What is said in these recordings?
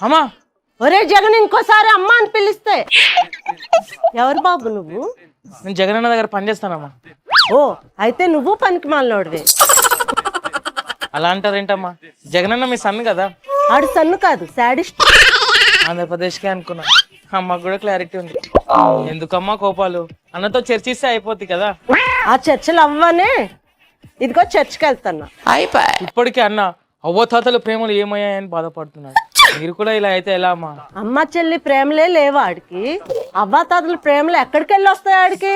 అమ్మా. ఒరే జగన్ ఇంకోసారి అమ్మ అని పిలిస్తే. ఎవరు బాబు నువ్వు? నేను జగనన్న దగ్గర పనిచేస్తానమ్మా ఓ అయితే నువ్వు పనికి మాలినోడివి. అలా అంటారేంటమ్మా? జగనన్న మీ సన్ కదా? ఆడు సన్ను కాదు శాడిస్ట్. ఆంధ్రప్రదేశ్కే అనుకున్నా. అమ్మకు కూడా క్లారిటీ ఉంది. ఎందుకమ్మా కోపాలు? అన్నతో చర్చిస్తే అయిపోద్ది కదా? ఆ చర్చలు అవ్వనే. ఇదిగో చర్చికి వెళ్తున్నా. ఇప్పటికే అన్న అవ్వతాతల ప్రేమలు ఏమయ్యాయని బాధపడుతున్నాడు. మీరు కూడా ఇలా అయితే ఎలా అమ్మా? అమ్మ చెల్లి ప్రేమలే లేవు ఆడికి? అవ్వాతాతల ప్రేమలు ఎక్కడికి వెళ్ళి వస్తాయి ఆడికి?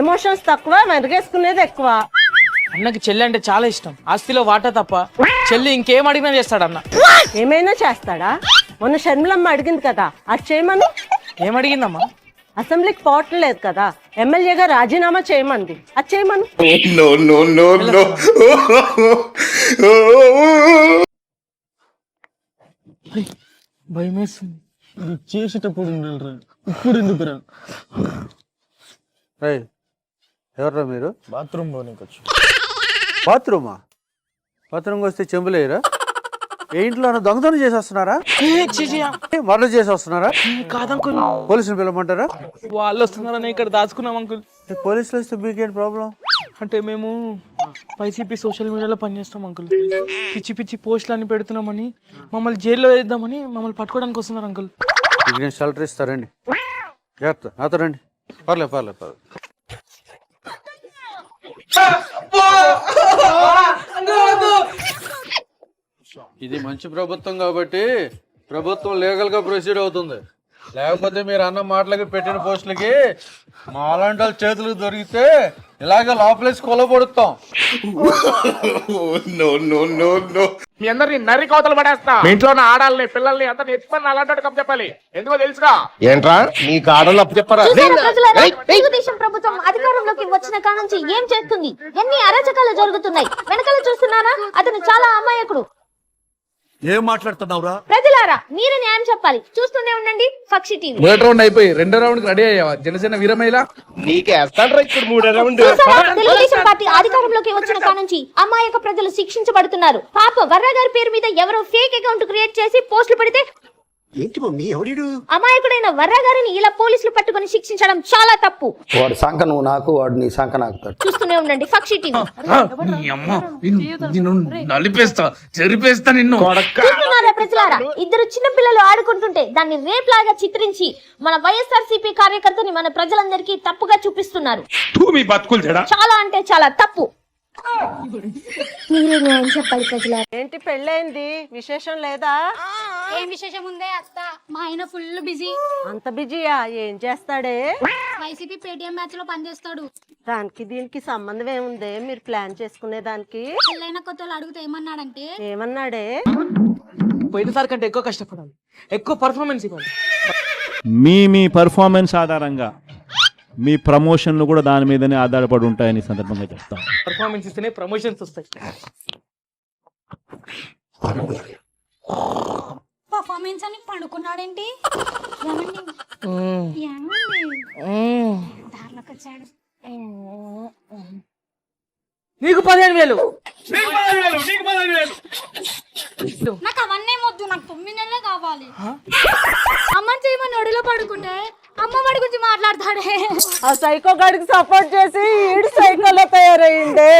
ఎమోషన్స్ తక్కువ మెరుగేసుకునేది ఎక్కువ. అన్నకి చెల్లి అంటే చాలా ఇష్టం. ఆస్తిలో వాటా తప్ప చెల్లి ఇంకేం అడిగినా చేస్తాడు అన్న ఏమైనా చేస్తాడా? మొన్న షర్మిలమ్మ అడిగింది కదా అది చేయమని? ఏం అడిగిందమ్మా అసెంబ్లీకి పోవటం లేదు కదా. ఎమ్మెల్యేగా రాజీనామా చేయమంది. అది చేయమను. భయం వేస్తుంది ఇది చేసేటప్పుడు ఉండాలిరా ఇప్పుడు ఎందుకురా? ఎవర్రా మీరు? బాత్రూమ్ పోనీకి వచ్చి బాత్రూమా? బాత్రూమ్కి వస్తే చెంబులేరా ఏ ఇంట్లో దొంగతనం చేసి వస్తున్నారా మరలు చేసి వస్తున్నారా కాదంకుల్ పోలీసులు పిలవమంటారా? వాళ్ళు వస్తున్నారని ఇక్కడ దాచుకున్నాం అంకుల్. పోలీసులు వస్తే మీకేంటి ప్రాబ్లం? అంటే మేము వైసీపీ సోషల్ మీడియాలో పనిచేస్తాం అంకుల్. పిచ్చి పిచ్చి పోస్టులు అన్ని పెడుతున్నామని మమ్మల్ని జైల్లో వేద్దామని మమ్మల్ని పట్టుకోవడానికి వస్తున్నారు అంకుల్. షెల్టర్ ఇస్తారండి జాగ్రత్త పర్లేదు పర్లేదు పర్లేదు ఇది మంచి ప్రభుత్వం కాబట్టి ప్రభుత్వం లీగల్గా ప్రొసీడ్ అవుతుంది. లేకపోతే మీరు అన్న మాటలకి పెట్టిన పోస్టులకి మా అలాంటి వాళ్ళ చేతులకు దొరికితే ఇలాగే లోపలేసి కొలబడుతాం. మీ అందరిని నర్రి కోతలు పడేస్తా. మీ ఇంట్లో ఉన్న ఆడాలని పిల్లల్ని అందరిని ఎత్తుకొని అలాంటి కప్ చెప్పాలి ఎందుకో తెలుసుగా? ఏంట్రా? నీ కాడలు అప్పు చెప్పరా చూసారా ప్రజలారా? తెలుగుదేశం ప్రభుత్వం అధికారంలోకి వచ్చిన కాడ నుంచి ఏం చేస్తుంది? ఎన్ని అరాచకాలు జరుగుతున్నాయి? వెనకాల చూస్తున్నారా? అతను చాలా అమాయకుడు. ఏం మాట్లాడుతున్నావురా? ప్రజలారా మీరే న్యాయం చెప్పాలి. చూస్తూనే ఉండండి పక్షి టీవీ. మొదటి రౌండ్ అయిపోయి రెండో రౌండ్ రెడీ అయ్యావా? జనసేన వీరమహిళ? ఇప్పుడు మూడు రౌండ్? తెలుగుదేశం పార్టీ అధికారంలోకి వచ్చిన కాడ నుంచి అమాయక ప్రజలు శిక్షించబడుతున్నారు. పాప వర్ర గారి పేరు మీద ఎవరో ఫేక్ అకౌంట్ క్రియేట్ చేసి పోస్టులు పెడితే ఏంటి మమ్మీ? ఎవడీడు అమాయకుడైన వర్ర గారిని ఇలా పోలీసులు పట్టుకొని శిక్షించడం చాలా తప్పు. వాడు సంక నువ్వు నాకు వాడు నీ సంక నాకుతాడు చూస్తూనే ఉండండి. పక్షి టీవీ. నిన్ను నలిపేస్తా చెరిపేస్తా నిన్ను. చూస్తున్నారా ప్రజలారా? ఇద్దరు చిన్న పిల్లలు ఆడుకుంటుంటే దాన్ని రేప్ లాగా చిత్రించి మన వైఎస్ఆర్సీపీ కార్యకర్తని మన ప్రజలందరికీ తప్పుగా చూపిస్తున్నారు. బతుకులు చాలా అంటే చాలా తప్పు. మీరే న్యాయం చెప్పాలి ప్రజలారా. ఏంటి పెళ్ళైంది? విశేషం లేదా? ఏం విశేషం ఉందే అత్త? మా ఆయన ఫుల్ బిజీ అంత బిజీయా? ఏం చేస్తాడే? వైసీపీ పేటిఎం బ్యాచ్లో పనిచేస్తాడు. దానికి దీనికి సంబంధం ఏముంది? మీరు ప్లాన్ చేసుకునే దానికి. పెళ్ళైన కొత్త వాళ్ళు అడిగితే ఏమన్నాడంటే? ఏమన్నాడే? పోయినసారి కంటే ఎక్కువ కష్టపడాలి. ఎక్కువ పర్ఫార్మెన్స్ ఇవ్వాలి. మీ మీ పర్ఫార్మెన్స్ ఆధారంగా మీ ప్రమోషన్లు కూడా దాని మీదనే ఆధారపడి ఉంటాయని సందర్భంగా చెప్తాం పర్ఫార్మెన్స్ ఇస్తేనే ప్రమోషన్స్ వస్తాయి. పర్ఫార్మెన్స్ అని పండుకున్నాడేంటి? దారిలోకి వచ్చాడు నీకు పదిహేను వేలు. నాకు అవన్నీ వద్దు నాకు తొమ్మిది నెలలే కావాలి. అమ్మని చేయమని ఒడిలో పడుకుంటే అమ్మ వాడి గురించి మాట్లాడతాడే. ఆ సైకో గాడికి సపోర్ట్ చేసి ఈడు సైకోలో తయారయ్యిండే.